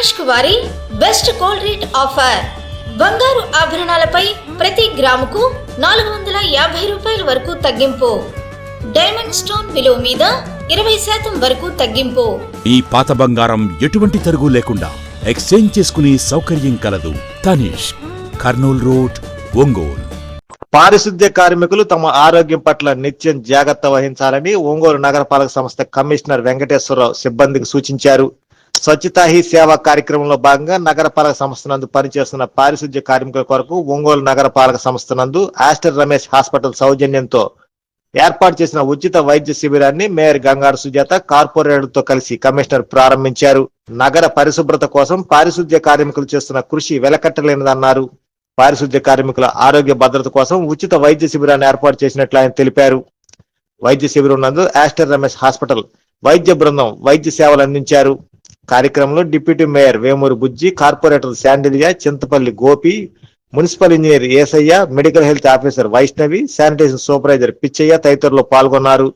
తనిష్క్ వారి best gold rate offer. బంగారు ఆభరణాలపై ప్రతి గ్రాముకు నాలుగు వందల యాభై రూపాయల వరకు తగ్గింపు. డైమండ్ స్టోన్ విలువ మీద ఇరవై శాతం వరకు తగ్గింపు. ఈ పాత బంగారం ఎటువంటి తరుగు లేకుండా ఎక్స్చేంజ్ చేసుకునే సౌకర్యం కలదు. తనిష్ కర్నూల్ రోడ్ ఒంగోల్. పారిశుద్ధ్య కార్మికులు తమ ఆరోగ్యం పట్ల నిత్యం జాగ్రత్త వహించాలని ఒంగోలు నగరపాలక సంస్థ కమిషనర్ వెంకటేశ్వరరావు సిబ్బందికి సూచించారు. స్వచ్ఛతా హీ సేవ కార్యక్రమంలో భాగంగా నగరపాలక సంస్థ నందు పనిచేస్తున్న పారిశుద్ధ్య కార్మికుల కొరకు ఒంగోలు నగరపాలక సంస్థ నందు ఆస్టర్ రమేష్ హాస్పిటల్ సౌజన్యంతో ఏర్పాటు చేసిన ఉచిత వైద్య శిబిరాన్ని మేయర్ గంగారు సుజాత కార్పొరేటర్తో కలిసి కమిషనర్ ప్రారంభించారు. నగర పరిశుభ్రత కోసం పారిశుద్ధ్య కార్మికులు చేస్తున్న కృషి వెలకట్టలేనిదన్నారు. పారిశుద్ధ్య కార్మికుల ఆరోగ్య భద్రత కోసం ఉచిత వైద్య శిబిరాన్ని ఏర్పాటు చేసినట్లు ఆయన తెలిపారు. వైద్య శిబిరం నందు ఆస్టర్ రమేష్ హాస్పిటల్ వైద్య బృందం వైద్య సేవలు అందించారు. కార్యక్రమంలో deputy mayor Vemuru Bujji corporator Sandilya Chintapalli Gopi municipal engineer Esayya medical health officer Vaishnavi sanitation supervisor Pichayya తదితరులు పాల్గొన్నారు.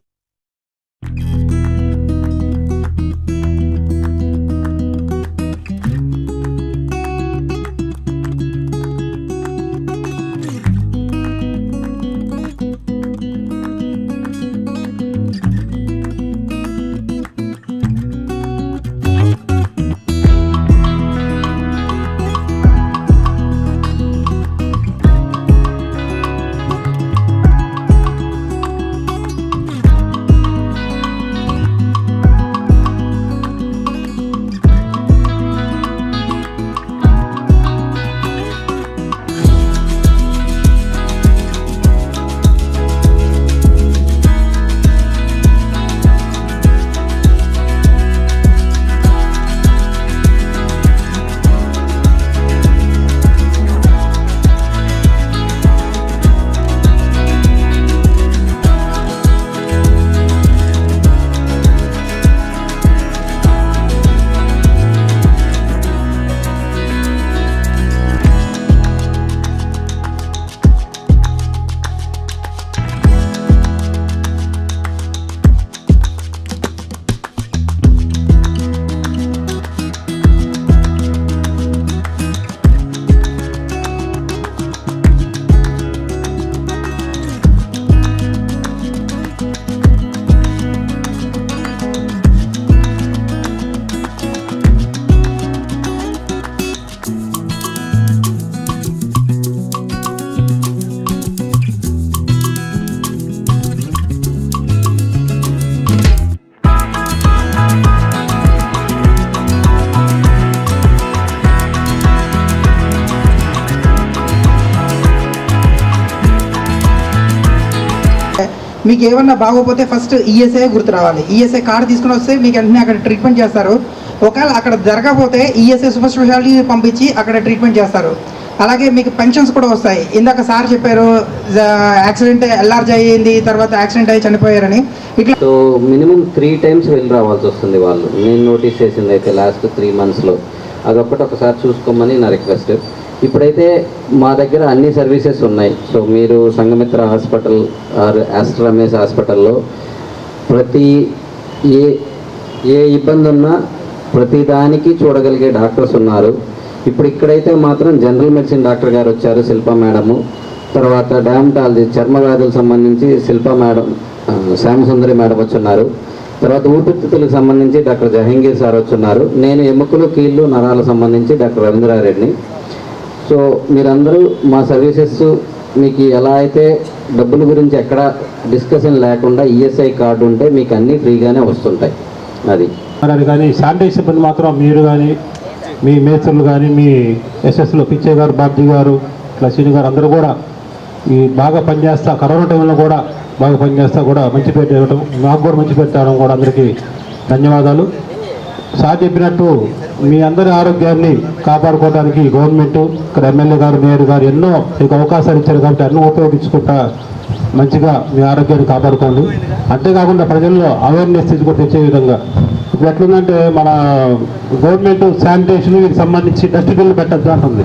మీకు ఏమన్నా బాగోపోతే ఫస్ట్ ఈఎస్ఐ గుర్తు రావాలి ఈఎస్ఐ కార్డు తీసుకుని వస్తే మీకు వెంటనే అక్కడ ట్రీట్మెంట్ చేస్తారు. ఒకవేళ అక్కడ జరగకపోతే ఈఎస్ఐ సూపర్ స్పెషాలిటీ పంపించి అక్కడ ట్రీట్మెంట్ చేస్తారు. అలాగే మీకు పెన్షన్స్ కూడా వస్తాయి. ఇందాక సార్ చెప్పారు యాక్సిడెంట్ ఎల్ఆర్జ్ అయ్యింది తర్వాత యాక్సిడెంట్ అయ్యి చనిపోయారని. ఇట్లా సో మినిమం త్రీ టైమ్స్ వెళ్ళి రావాల్సి వస్తుంది వాళ్ళు. నేను నోటీస్ చేసింది అయితే లాస్ట్ త్రీ మంత్స్లో అదొక్కటి ఒకసారి చూసుకోమని నా రిక్వెస్ట్ ఇప్పుడైతే మా దగ్గర అన్ని సర్వీసెస్ ఉన్నాయి. సో మీరు సంగమిత్ర హాస్పిటల్ ఆర్ ఆస్టర్ హాస్పిటల్లో ప్రతి ఏ ఏ ఇబ్బంది ఉన్నా ప్రతి దానికి చూడగలిగే డాక్టర్స్ ఉన్నారు. ఇప్పుడు ఇక్కడైతే మాత్రం జనరల్ మెడిసిన్ డాక్టర్ గారు వచ్చారు శిల్ప మేడము. తర్వాత డామటాలజీ చర్మ వ్యాధులకు సంబంధించి శిల్ప మేడం శ్యామసుందరి మేడం వచ్చున్నారు. తర్వాత ఊపిరితిత్తులకు సంబంధించి డాక్టర్ జహంగీర్ సార్ వచ్చున్నారు. నేను ఎముకలు కీళ్ళు నరాలకు సంబంధించి డాక్టర్ రవీంద్రారెడ్డిని. సో మీరందరూ మా సర్వీసెస్ మీకు ఎలా అయితే డబ్బుల గురించి ఎక్కడ డిస్కషన్ లేకుండా ఈఎస్ఐ కార్డు ఉంటే మీకు అన్నీ ఫ్రీగానే వస్తుంటాయి. అది. అది కానీ శానిటైజ్ సిబ్బంది మాత్రం మీరు కానీ మీ మేస్త్రులు కానీ మీ ఎస్ఎస్లో పిచ్చే గారు బాబ్జీ గారు లక్ష్మి గారు అందరూ కూడా ఈ బాగా పనిచేస్తా కరోనా టైంలో కూడా బాగా పనిచేస్తా కూడా మంచి పేరు ఇవ్వటం మాకు కూడా మంచి పేరు తేవడం కూడా అందరికీ ధన్యవాదాలు. సార్ చెప్పినట్టు మీ అందరి ఆరోగ్యాన్ని కాపాడుకోవడానికి గవర్నమెంట్ ఇక్కడ ఎమ్మెల్యే గారు మేయర్ గారు ఎన్నో మీకు అవకాశాలు ఇచ్చారు కాబట్టి అన్నీ ఉపయోగించుకుంటా మంచిగా మీ ఆరోగ్యాన్ని కాపాడుకోండి. అంతేకాకుండా ప్రజల్లో అవేర్నెస్ తీసుకొని తెచ్చే విధంగా. ఇప్పుడు ఎట్లుందంటే మన గవర్నమెంట్ శానిటేషన్ వీటికి సంబంధించి డస్ట్బిన్లు పెట్టద్దు అంటుంది.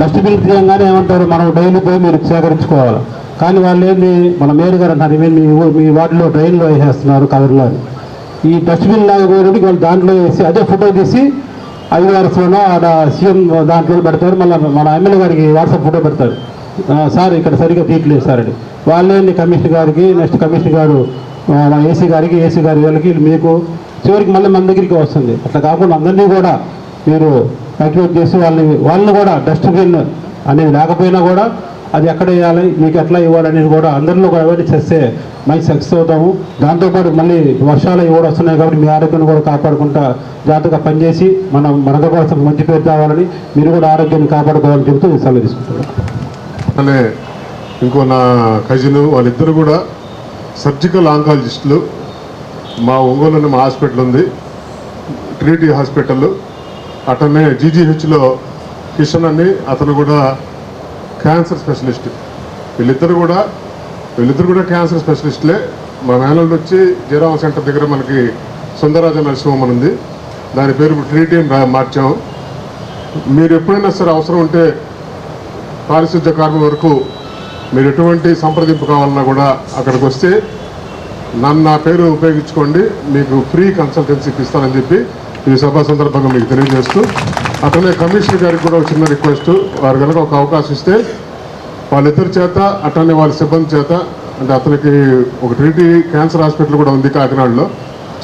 డస్ట్బిన్ తీయంగానే ఏమంటారు? మనం డైలీ పోయి మీరు సేకరించుకోవాలి. కానీ వాళ్ళు ఏంది మన మేయర్ గారు అంటారు మీ మీ వార్డులో డ్రైన్లో వేసేస్తున్నారు కవర్లో అని. ఈ డస్ట్బిన్ లాగా పోయినట్టు వాళ్ళు దాంట్లో వేసి అదే ఫోటో తీసి ఐవీఆర్స్లోనో ఆడ సీఎం దాంట్లో పెడతారు మళ్ళీ మన ఎమ్మెల్యే గారికి వాట్సాప్ ఫోటో పెడతారు. సార్ ఇక్కడ సరిగ్గా తీయట్లేదు సార్ అని. వాళ్ళే కమిషనర్ గారికి నెక్స్ట్ కమిషనర్ గారు మన ఏసీ గారికి ఏసీ గారి వాళ్ళకి మీకు చివరికి మళ్ళీ మన దగ్గరికి వస్తుంది. అట్లా కాకుండా అందరినీ కూడా మీరు యాక్టివేట్ చేసి వాళ్ళని వాళ్ళని కూడా డస్ట్బిన్ అనేది లేకపోయినా కూడా అది ఎక్కడ వేయాలి? మీకు ఎట్లా ఇవ్వాలనేది కూడా అందరిలో కూడా అవేర్నెస్ చేస్తే మంచి సక్సెస్ అవుతాము. దాంతోపాటు మళ్ళీ వర్షాలు ఇవ్వడం కూడా వస్తున్నాయి కాబట్టి మీ ఆరోగ్యాన్ని కూడా కాపాడుకుంటా జాగ్రత్తగా పనిచేసి మనం మనకు కోసం మంచి పేరు తేవాలని మీరు కూడా ఆరోగ్యాన్ని కాపాడుకోవాలని చెబుతూ ఈ సెలవు తీసుకుంటున్నాను అనే ఇంకో నా కజిన్ వాళ్ళిద్దరు కూడా సర్జికల్ ఆంకాలజిస్టులు మా ఒంగోలులో మా హాస్పిటల్ ఉంది. ట్రీటీ హాస్పిటల్ అటనే జీజీహెచ్లో కిషన్ అని అతను కూడా క్యాన్సర్ స్పెషలిస్ట్ వీళ్ళిద్దరు కూడా వీళ్ళిద్దరు కూడా క్యాన్సర్ స్పెషలిస్ట్లే మా మేనల్డ్ వచ్చి జీరామ సెంటర్ దగ్గర మనకి సుందరరాజ నరసింహం అని ఉంది. దాని పేరు ఇప్పుడు మార్చాము మీరు ఎప్పుడైనా సరే అవసరం ఉంటే పారిశుద్ధ్య కార్మికుల వరకు మీరు ఎటువంటి సంప్రదింపు కావాలన్నా కూడా అక్కడికి వస్తే నన్ను నా పేరు ఉపయోగించుకోండి. మీకు ఫ్రీ కన్సల్టెన్సీ ఇస్తానని చెప్పి ఈ సభా సందర్భంగా మీకు తెలియజేస్తూ అతనే కమిషనర్ గారికి కూడా ఒక చిన్న రిక్వెస్ట్. వారు కనుక ఒక అవకాశం ఇస్తే వాళ్ళిద్దరి చేత అట్లనే వాళ్ళ సిబ్బంది చేత అంటే అతనికి ఒక ట్రీటీ క్యాన్సర్ హాస్పిటల్ కూడా ఉంది కాకినాడలో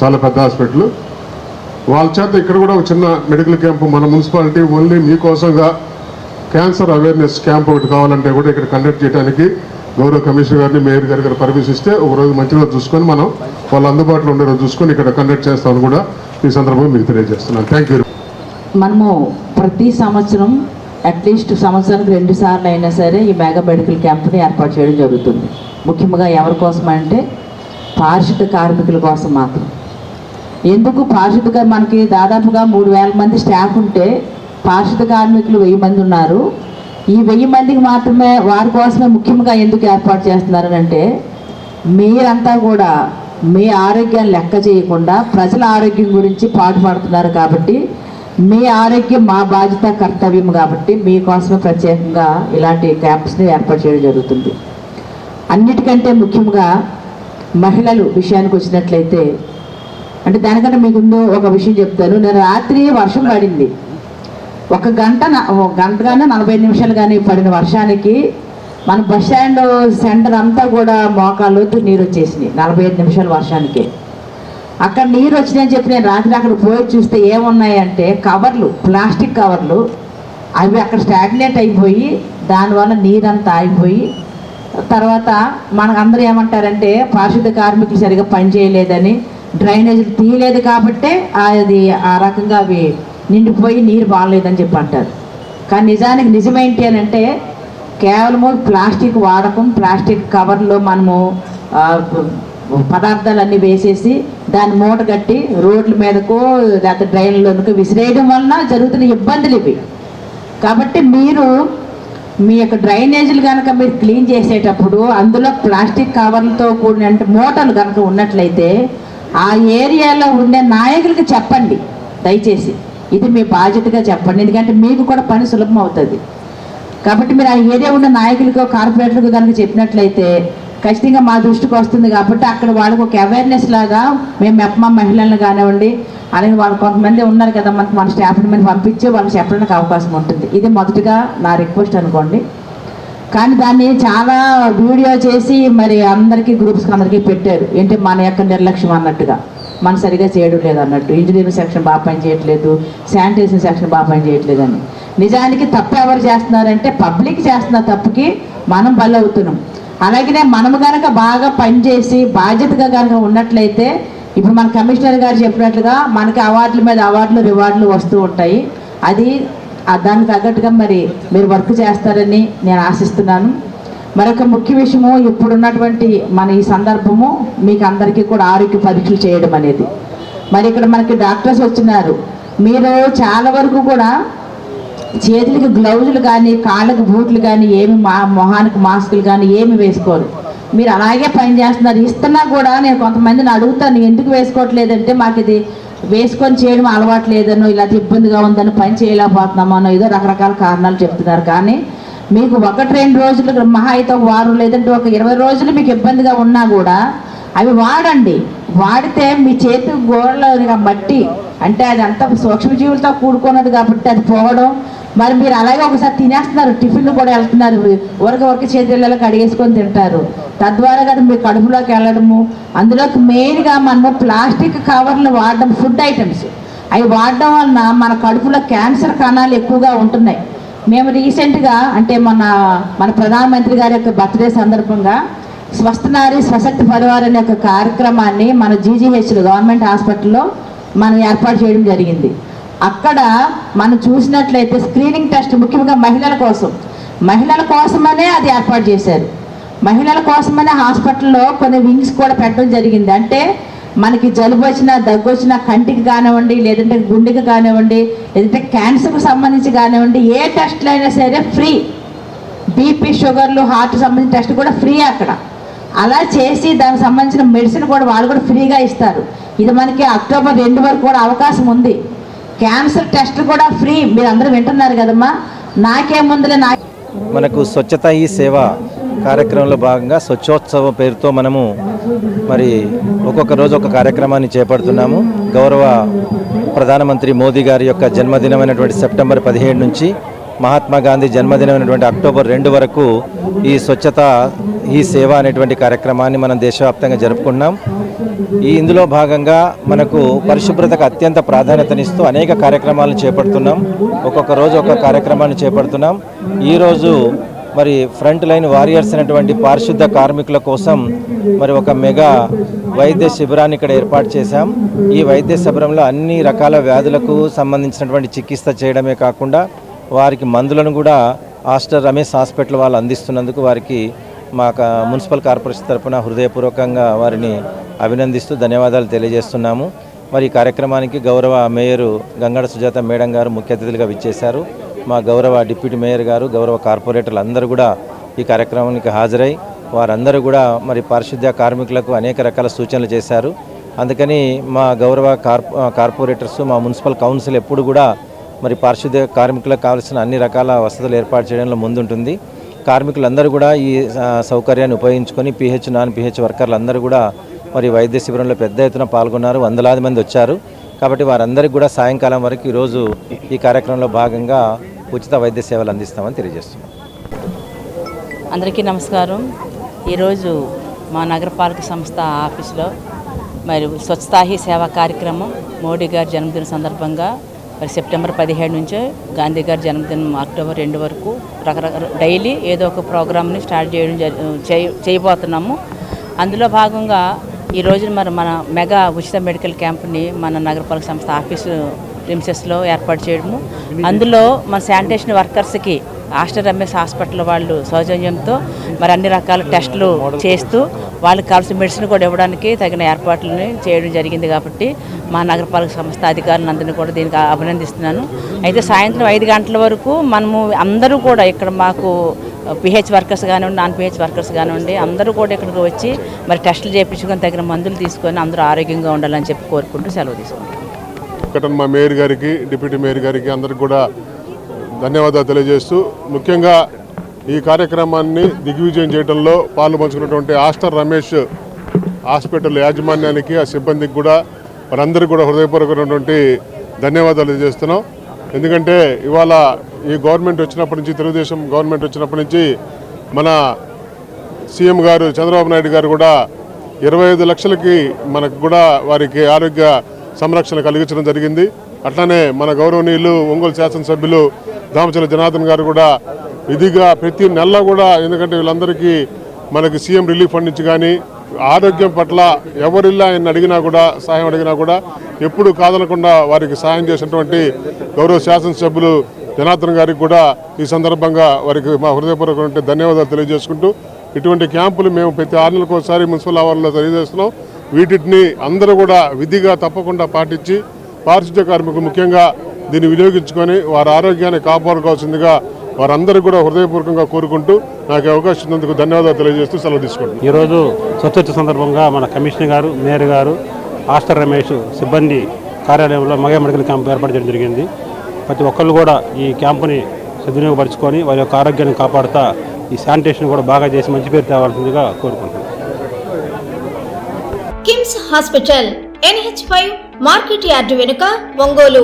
చాలా పెద్ద హాస్పిటల్. వాళ్ళ చేత ఇక్కడ కూడా ఒక చిన్న మెడికల్ క్యాంపు మన మున్సిపాలిటీ ఓన్లీ మీకోసంగా క్యాన్సర్ అవేర్నెస్ క్యాంప్ ఒకటి కావాలంటే కూడా ఇక్కడ కండక్ట్ చేయడానికి గౌరవ కమిషనర్ గారిని మేయర్ గారి గారు పర్మిషన్ ఇస్తే ఒక రోజు మంచి రోజు చూసుకొని మనం వాళ్ళ అందుబాటులో ఉండే రోజు చూసుకొని ఇక్కడ కండక్ట్ చేస్తామని కూడా ఈ సందర్భంగా మీకు తెలియజేస్తున్నాను. థ్యాంక్ యూ మనము ప్రతి సంవత్సరం అట్లీస్ట్ సంవత్సరానికి రెండు సార్లు అయినా సరే ఈ మెగా మెడికల్ క్యాంప్ని ఏర్పాటు చేయడం జరుగుతుంది. ముఖ్యంగా ఎవరి కోసం అంటే పారిశుద్ధ కార్మికుల కోసం మాత్రం. ఎందుకు పారిశుద్ధ మనకి దాదాపుగా మూడు వేల మంది స్టాఫ్ ఉంటే పారిశుద్ధ కార్మికులు వెయ్యి మంది ఉన్నారు. ఈ వెయ్యి మందికి మాత్రమే వారి కోసమే ముఖ్యంగా ఎందుకు ఏర్పాటు చేస్తున్నారనంటే మీరంతా కూడా మీ ఆరోగ్యాన్ని లెక్క చేయకుండా ప్రజల ఆరోగ్యం గురించి పాటుపడుతున్నారు కాబట్టి మీ ఆరోగ్యం మా బాధ్యత కర్తవ్యం కాబట్టి మీకోసమే ప్రత్యేకంగా ఇలాంటి క్యాంప్స్ని ఏర్పాటు చేయడం జరుగుతుంది. అన్నిటికంటే ముఖ్యంగా మహిళలు విషయానికి వచ్చినట్లయితే అంటే దానికంటే మీకు ముందు ఒక విషయం చెప్తాను. నేను రాత్రి వర్షం పడింది. ఒక గంట ఒక గంట కానీ నలభై నిమిషాలు కానీ పడిన వర్షానికి మన బస్ స్టాండ్ సెంటర్ అంతా కూడా మోకాళ్ళతో నీరు వచ్చేసినాయి నలభై ఐదు నిమిషాల వర్షానికి. అక్కడ నీరు వచ్చినాయని చెప్పి నేను రాత్రి అక్కడ పోయి చూస్తే ఏమున్నాయంటే కవర్లు ప్లాస్టిక్ కవర్లు. అవి అక్కడ స్టాగ్నేట్ అయిపోయి దానివల్ల నీరంతా ఆగిపోయి తర్వాత మనకు అందరూ ఏమంటారంటే పారిశుద్ధ కార్మికులు సరిగా పనిచేయలేదని డ్రైనేజీలు తీయలేదు కాబట్టే అది ఆ రకంగా అవి నిండిపోయి నీరు బాగలేదని చెప్పి అంటారు. కానీ నిజానికి నిజమేంటి అని అంటే కేవలము ప్లాస్టిక్ వాడకం ప్లాస్టిక్ కవర్లో మనము పదార్థాలన్నీ వేసేసి దాన్ని మూట కట్టి రోడ్ల మీదకో లేకపోతే డ్రైన్లోనికి విసిరేయడం వలన జరుగుతున్న ఇబ్బందులు ఇవి. కాబట్టి మీరు మీ యొక్క డ్రైనేజీలు కనుక మీరు క్లీన్ చేసేటప్పుడు అందులో ప్లాస్టిక్ కవర్లతో కూడిన మూటలు కనుక ఉన్నట్లయితే ఆ ఏరియాలో ఉండే నాయకులకి చెప్పండి దయచేసి. ఇది మీ బాధ్యతగా చెప్పండి. ఎందుకంటే మీకు కూడా పని సులభం అవుతుంది. కాబట్టి మీరు ఆ ఏరియా ఉన్న నాయకులకు కార్పొరేటర్లకు కనుక చెప్పినట్లయితే ఖచ్చితంగా మా దృష్టికి వస్తుంది కాబట్టి అక్కడ వాళ్ళకు ఒక అవేర్నెస్ లాగా మేము మెప్మా మహిళలను కానివ్వండి అలాగే వాళ్ళు కొంతమంది ఉన్నారు కదా మనకు మన స్టాఫ్ని మేము పంపించి వాళ్ళకి చెప్పడానికి అవకాశం ఉంటుంది. ఇది మొదటిగా నా రిక్వెస్ట్ అనుకోండి. కానీ దాన్ని చాలా వీడియో చేసి మరి అందరికీ గ్రూప్స్కి అందరికీ పెట్టారు. ఏంటి మన యొక్క నిర్లక్ష్యం అన్నట్టుగా. మనం సరిగా చేయడం లేదు అన్నట్టు. ఇంజనీరింగ్ సెక్షన్ బాగా పని చేయట్లేదు. శానిటైజేషన్ సెక్షన్ బాగా పని చేయట్లేదు అని నిజానికి తప్పు ఎవరు చేస్తున్నారంటే పబ్లిక్ చేస్తున్న తప్పుకి మనం బలవుతున్నాం అలాగనే మనము కనుక బాగా పనిచేసి బాధ్యతగా కనుక ఉన్నట్లయితే ఇప్పుడు మన కమిషనర్ గారు చెప్పినట్లుగా మనకి అవార్డుల మీద అవార్డులు రివార్డులు వస్తూ ఉంటాయి. అది దానికి తగ్గట్టుగా మరి మీరు వర్క్ చేస్తారని నేను ఆశిస్తున్నాను. మరొక ముఖ్య విషయము ఇప్పుడున్నటువంటి మన ఈ సందర్భము మీకు అందరికీ కూడా ఆరోగ్య పరీక్షలు చేయడం అనేది. మరి ఇక్కడ మనకి డాక్టర్స్ వచ్చినారు. మీరు చాలా వరకు కూడా చేతులకి గ్లౌజులు కానీ కాళ్ళకి బూట్లు కానీ ఏమి మా మొహానికి మాస్కులు కానీ ఏమి వేసుకోరు. మీరు అలాగే పని చేస్తున్నారు. ఇస్తున్నా కూడా నేను కొంతమందిని అడుగుతాను ఎందుకు వేసుకోవట్లేదంటే మాకు ఇది వేసుకొని చేయడం అలవాటు లేదనో ఇలా ఇబ్బందిగా ఉందని పని చేయలేకపోతున్నామనో ఏదో రకరకాల కారణాలు చెప్తున్నారు. కానీ మీకు ఒకటి రెండు రోజులు మహా అయితే ఒక వారం లేదంటే ఒక ఇరవై రోజులు మీకు ఇబ్బందిగా ఉన్నా కూడా అవి వాడండి. వాడితే మీ చేతి గోడలో మట్టి అంటే అది అంత సూక్ష్మజీవులతో కూడుకున్నది కాబట్టి అది పోవడం మరి మీరు అలాగే ఒకసారి తినేస్తున్నారు టిఫిన్లు కూడా వెళ్తున్నారు. ఉరక ఉరక చేతులలో కడిగేసుకొని తింటారు. తద్వారా కదా మీ కడుపులోకి వెళ్ళడము. అందులోకి మెయిన్గా మనము ప్లాస్టిక్ కవర్లు వాడడం ఫుడ్ ఐటమ్స్. అవి వాడడం వలన మన కడుపులో క్యాన్సర్ కణాలు ఎక్కువగా ఉంటున్నాయి. మేము రీసెంట్గా అంటే మన మన ప్రధానమంత్రి గారి యొక్క బర్త్డే సందర్భంగా స్వస్థనారి స్వశక్తి పరివార్ అనే ఒక కార్యక్రమాన్ని మన జీజీహెచ్లో గవర్నమెంట్ హాస్పిటల్లో మనం ఏర్పాటు చేయడం జరిగింది. అక్కడ మనం చూసినట్లయితే స్క్రీనింగ్ టెస్ట్ ముఖ్యంగా మహిళల కోసం. మహిళల కోసమనే అది ఏర్పాటు చేశారు. మహిళల కోసమనే హాస్పిటల్లో కొన్ని వింగ్స్ కూడా పెట్టడం జరిగింది. అంటే మనకి జలుబు వచ్చినా దగ్గు వచ్చినా కంటికి కానివ్వండి లేదంటే గుండెకి కానివ్వండి లేదంటే క్యాన్సర్కి సంబంధించి కానివ్వండి ఏ టెస్ట్లు అయినా సరే ఫ్రీ బీపీ షుగర్లు హార్ట్ సంబంధించిన టెస్ట్ కూడా ఫ్రీ అక్కడ. అలా చేసి దానికి సంబంధించిన మెడిసిన్ కూడా వాళ్ళు కూడా ఫ్రీగా ఇస్తారు. ఇది మనకి అక్టోబర్ రెండు వరకు కూడా అవకాశం ఉంది. క్యాన్సర్ టెస్ట్ కూడా ఫ్రీ. మీరు అందరూ వింటున్నారు కదమ్మా. నాకేముందులే నా మనకు స్వచ్ఛత ఈ సేవ కార్యక్రమంలో భాగంగా స్వచ్ఛోత్సవం పేరుతో మనము మరి ఒక్కొక్క రోజు ఒక కార్యక్రమాన్ని చేపడుతున్నాము. గౌరవ ప్రధానమంత్రి మోదీ గారి యొక్క జన్మదినమైనటువంటి సెప్టెంబర్ పదిహేడు నుంచి మహాత్మా గాంధీ జన్మదినమైనటువంటి అక్టోబర్ రెండు వరకు ఈ స్వచ్ఛత ఈ సేవ అనేటువంటి కార్యక్రమాన్ని మనం దేశవ్యాప్తంగా జరుపుకున్నాం ఈ ఇందులో భాగంగా మనకు పరిశుభ్రతకు అత్యంత ప్రాధాన్యతనిస్తూ అనేక కార్యక్రమాలను చేపడుతున్నాం. ఒక్కొక్క రోజు ఒక కార్యక్రమాన్ని చేపడుతున్నాం. ఈరోజు మరి ఫ్రంట్ లైన్ వారియర్స్ అనేటువంటి పారిశుద్ధ కార్మికుల కోసం మరి ఒక మెగా వైద్య శిబిరాన్ని ఇక్కడ ఏర్పాటు చేశాం. ఈ వైద్య శిబిరంలో అన్ని రకాల వ్యాధులకు సంబంధించినటువంటి చికిత్స చేయడమే కాకుండా వారికి మందులను కూడా ఆస్టర్ రమేష్ హాస్పిటల్ వాళ్ళు అందిస్తున్నందుకు వారికి మా మున్సిపల్ కార్పొరేషన్ తరపున హృదయపూర్వకంగా వారిని అభినందిస్తూ ధన్యవాదాలు తెలియజేస్తున్నాము. మరి ఈ కార్యక్రమానికి గౌరవ మేయరు గంగడ సుజాత మేడం గారు ముఖ్య అతిథులుగా విచ్చేశారు. మా గౌరవ డిప్యూటీ మేయర్ గారు గౌరవ కార్పొరేటర్లు అందరూ కూడా ఈ కార్యక్రమానికి హాజరై వారందరూ కూడా మరి పారిశుద్ధ్య కార్మికులకు అనేక రకాల సూచనలు చేశారు. అందుకని మా గౌరవ కార్పొరేటర్స్ మా మున్సిపల్ కౌన్సిల్ ఎప్పుడు కూడా మరి పారిశుద్ధ్య కార్మికులకు కావాల్సిన అన్ని రకాల వసతులు ఏర్పాటు చేయడంలో ముందుంటుంది. కార్మికులందరూ కూడా ఈ సౌకర్యాన్ని ఉపయోగించుకొని పిహెచ్ నాన్ పిహెచ్ వర్కర్లు అందరూ కూడా మరి వైద్య శిబిరంలో పెద్ద ఎత్తున పాల్గొన్నారు. వందలాది మంది వచ్చారు. కాబట్టి వారందరికీ కూడా సాయంకాలం వరకు ఈరోజు ఈ కార్యక్రమంలో భాగంగా ఉచిత వైద్య సేవలు అందిస్తామని తెలియజేస్తున్నాం. అందరికీ నమస్కారం. ఈరోజు మా నగరపాలక సంస్థ ఆఫీస్లో మరి స్వచ్ఛతా హీ సేవా కార్యక్రమం మోడీ గారి జన్మదిన సందర్భంగా మరి సెప్టెంబర్ పదిహేడు నుంచే గాంధీ గారి జన్మదినం అక్టోబర్ రెండు వరకు రకరకాల డైలీ ఏదో ఒక ప్రోగ్రామ్ని స్టార్ట్ చేయడం చేయ- చేయబోతున్నాము. అందులో భాగంగా ఈ రోజు మరి మన మెగా ఉచిత మెడికల్ క్యాంప్ని మన నగరపాలక సంస్థ ఆఫీసు ప్రిన్సెస్లో ఏర్పాటు చేయడము. అందులో మన శానిటేషన్ వర్కర్స్కి ఆస్టర్ రమేష్ హాస్పిటల్ వాళ్ళు సౌజన్యంతో మరి అన్ని రకాల టెస్టులు చేస్తూ వాళ్ళకి కావాల్సిన మెడిసిన్ కూడా ఇవ్వడానికి తగిన ఏర్పాట్లని చేయడం జరిగింది కాబట్టి మా నగరపాలక సంస్థ అధికారులందరినీ కూడా దీనికి అభినందిస్తున్నాను. అయితే సాయంత్రం ఐదు గంటల వరకు మనము అందరూ కూడా ఇక్కడ మాకు పిహెచ్ వర్కర్స్ కానివ్వండి నాన్ పిహెచ్ వర్కర్స్ కానివ్వండి అందరూ కూడా ఇక్కడికి వచ్చి మరి టెస్టులు చేయించుకొని తగిన మందులు తీసుకొని అందరూ ఆరోగ్యంగా ఉండాలని చెప్పి కోరుకుంటూ సెలవు తీసుకుంటాం. ఇక్కడ మా మేయర్ గారికి డిప్యూటీ మేయర్ గారికి అందరికి కూడా ధన్యవాదాలు తెలియజేస్తూ ముఖ్యంగా ఈ కార్యక్రమాన్ని దిగ్విజయం చేయడంలో పాలు పంచుకున్నటువంటి ఆస్టర్ రమేష్ హాస్పిటల్ యాజమాన్యానికి ఆ సిబ్బందికి కూడా వారందరికీ కూడా హృదయపూర్వకమైనటువంటి ధన్యవాదాలు తెలియజేస్తున్నాం. ఎందుకంటే ఇవాళ ఈ గవర్నమెంట్ వచ్చినప్పటి నుంచి తెలుగుదేశం గవర్నమెంట్ వచ్చినప్పటి నుంచి మన సీఎం గారు చంద్రబాబు నాయుడు గారు కూడా ఇరవై ఐదు లక్షలకి మనకు కూడా వారికి ఆరోగ్య సంరక్షణ కలిగించడం జరిగింది. అట్లానే మన గౌరవనీయులు ఒంగోలు శాసనసభ్యులు దామచల జనార్దన్ గారు కూడా ఇదిగా ప్రతి నెల కూడా ఎందుకంటే వీళ్ళందరికీ మనకి సీఎం రిలీఫ్ ఫండ్ నుంచి కానీ ఆరోగ్యం పట్ల ఎవరిల్లా ఆయన అడిగినా కూడా సహాయం అడిగినా కూడా ఎప్పుడు కాదనకుండా వారికి సహాయం చేసినటువంటి గౌరవ శాసనసభ్యులు జనార్దన్ గారికి కూడా ఈ సందర్భంగా వారికి మా హృదయపూర్వక ధన్యవాదాలు తెలియజేసుకుంటూ ఇటువంటి క్యాంపులు మేము ప్రతి ఆరు నెలలకు ఒకసారి మున్సిపల్ ఆవరణలో తెలియజేస్తున్నాం. వీటిని అందరూ కూడా విధిగా తప్పకుండా పాటించి పారిశుద్ధ్య కార్మికులు ముఖ్యంగా దీన్ని వినియోగించుకొని వారి ఆరోగ్యాన్ని కాపాడుకోవాల్సిందిగా వారందరూ కూడా హృదయపూర్వకంగా కోరుకుంటూ నాకు అవకాశం ఇచ్చినందుకు ధన్యవాదాలు తెలియజేస్తూ సెలవు తీసుకుంటున్నాను. ఈరోజు స్వచ్ఛత సందర్భంగా మన కమిషనర్ గారు మేయర్ గారు ఆస్టర్ రమేష్ సిబ్బంది కార్యాలయంలో మగ మెడికల్ క్యాంప్ ఏర్పాటు చేయడం జరిగింది. ప్రతి ఒక్కళ్ళు కూడా ఈ క్యాంపుని సద్వినియోగపరుచుకొని వారి యొక్క ఆరోగ్యాన్ని కాపాడుతా ఈ శానిటేషన్ కూడా బాగా చేసి మంచి పేరు తేవాల్సిందిగా కోరుకుంటున్నాను. KIMS hospital NH five market yard వెనుక ఒంగోలు.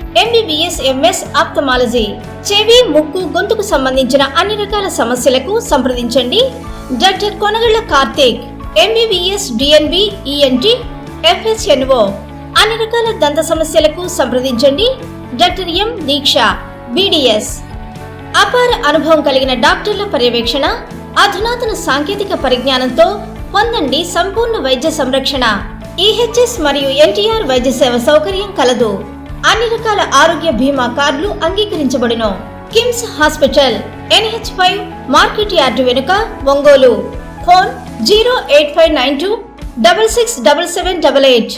MBBS MS ophthalmology చెవి ముక్కు గొంతుకు సంబంధించిన అన్ని రకాల సమస్యలకు సంప్రదించండి. Doctor Konagalla Karthik MBBS DNB ENT FHNO అన్ని రకాల దంత సమస్యలకు సంప్రదించండి. డాక్టర్ ఎం దీక్ష బీడిఎస్ అపార అనుభవం కలిగిన డాక్టర్ల పర్యవేక్షణ అధునాతన సాంకేతిక పరిజ్ఞానంతో పొందండి సంపూర్ణ వైద్య సంరక్షణ. ఈహెచ్ఎస్ మరియు ఎన్టీఆర్ వైద్య సేవ సౌకర్యం కలదు. అన్ని రకాల ఆరోగ్య బీమా కార్డులు అంగీకరించబడును. KIMS hospital NH five market yard వెనుక Ongole. Phone zero eight five nine two double six double seven double eight.